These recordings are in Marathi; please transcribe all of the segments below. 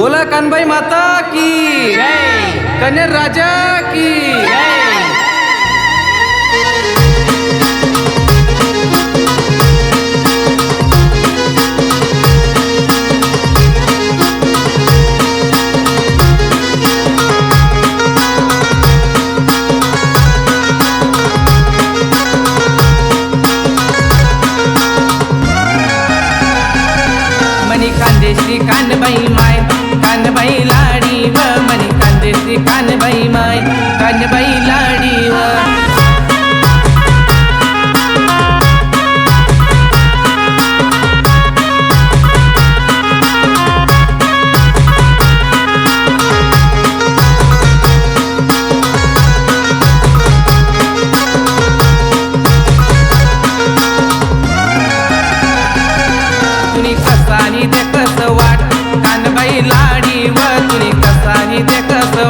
बोला कानबाई माता की. कन्या राजा की. मनी कांदेश्री कानबाई माय कानबाई लाडी व मनी कांदेश्री कानबाई माय. कानबाई लाडी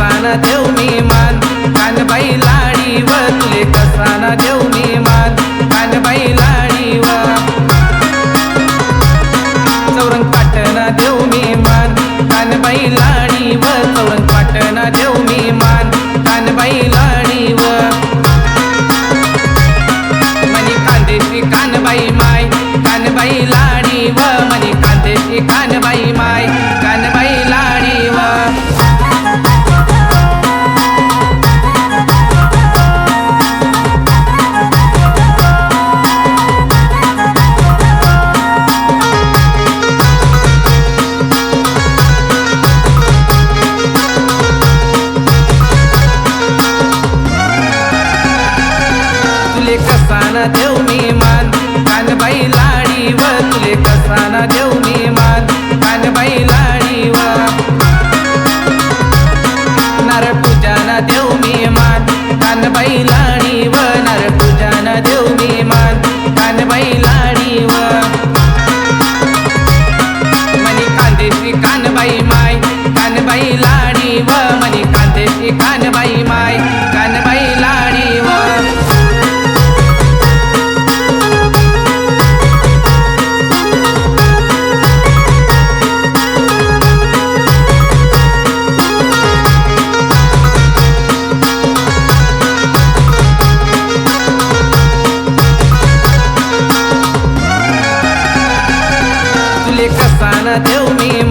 कसाना देव मी मान. कानबाई लाडी व तुले कसाना देव मी मान. कानबाई लाडी व चौरंग पाटणा देव मी मान. कानबाई लाडी व चौरंग पाटणा देव मी मान. कानबाई लाडी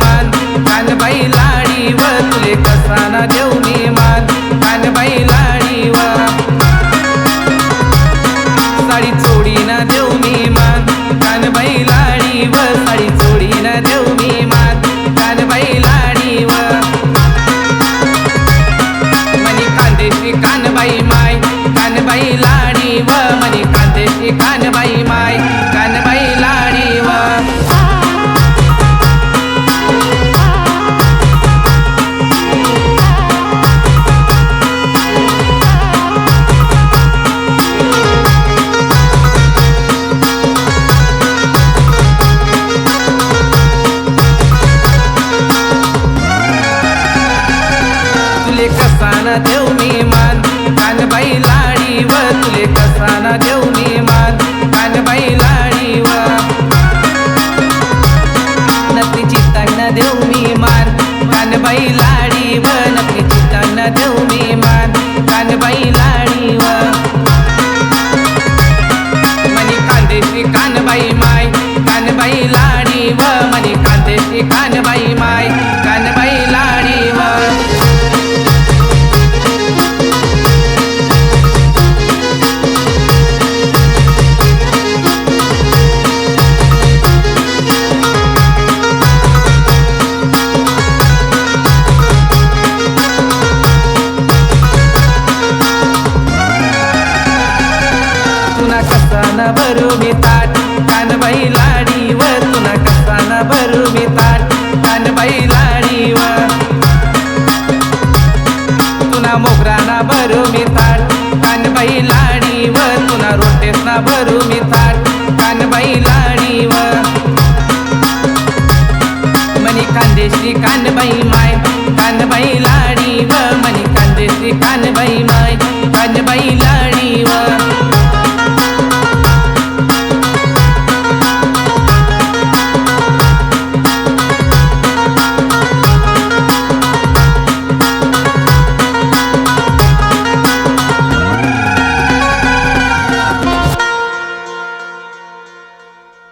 मान. कानबाई लाडी व तुले कसाना देव मी मान. कानबाई लाडी व साडी चोडीना देव मी मान. कानबाई लाडी व साडी चोडीना देव मी मान. कानबाई लाडी व मनी कांदेशी कानबाई माय. कानबाई लाडी व मनी कांदेशी कान ताट. कानबाई लाडीव तुला कसाना भरू मी ताट. कानबाई लाडीव तुला मोगराना भरू मी ताट. कानबाई लाडीव तुला रोटेसना भरू मी